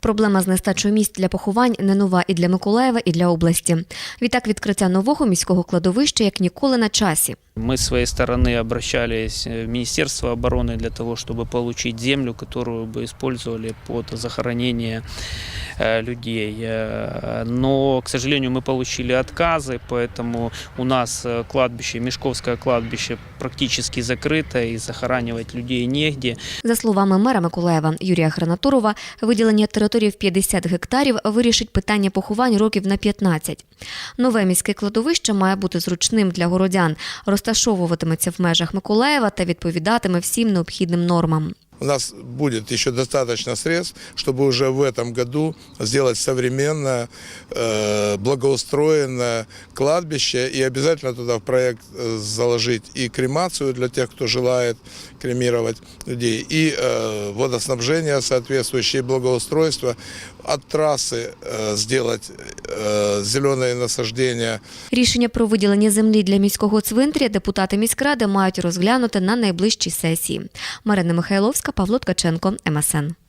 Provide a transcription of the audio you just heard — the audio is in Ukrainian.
Проблема з нестачою місць для поховань не нова і для Миколаєва, і для області. Відтак відкриття нового міського кладовища як ніколи на часі. Мы с своей стороны обращались в Министерство обороны для того, чтобы получить землю, которую бы использовали под захоронение э, людей. Э, Но, к сожалению, мы получили отказы, поэтому у нас э, кладбище, Мешковское кладбище практически закрыто и захоранивать людей негде. За словами мера Миколаєва Юрія Хранатурова, виділення території в 50 гектарів вирішить питання поховань років на 15. Нове міське кладовище має бути зручним для городян, розташовуватиметься в межах Миколаєва та відповідатиме всім необхідним нормам У нас будет еще достаточно средств, чтобы уже в этом году сделать современное, э, благоустроенное кладбище и обязательно туда в проект э, заложить и кремацию для тех, кто желает кремировать людей, и э, водоснабжение соответствующее, и благоустройство. От трассы э, сделать э, зеленые насаждения, Рішення про виділення землі для міського цвинтаря депутати міськради мають розглянути на найближчій сесії. Марина Михайловська, Павло Ткаченко, МСН.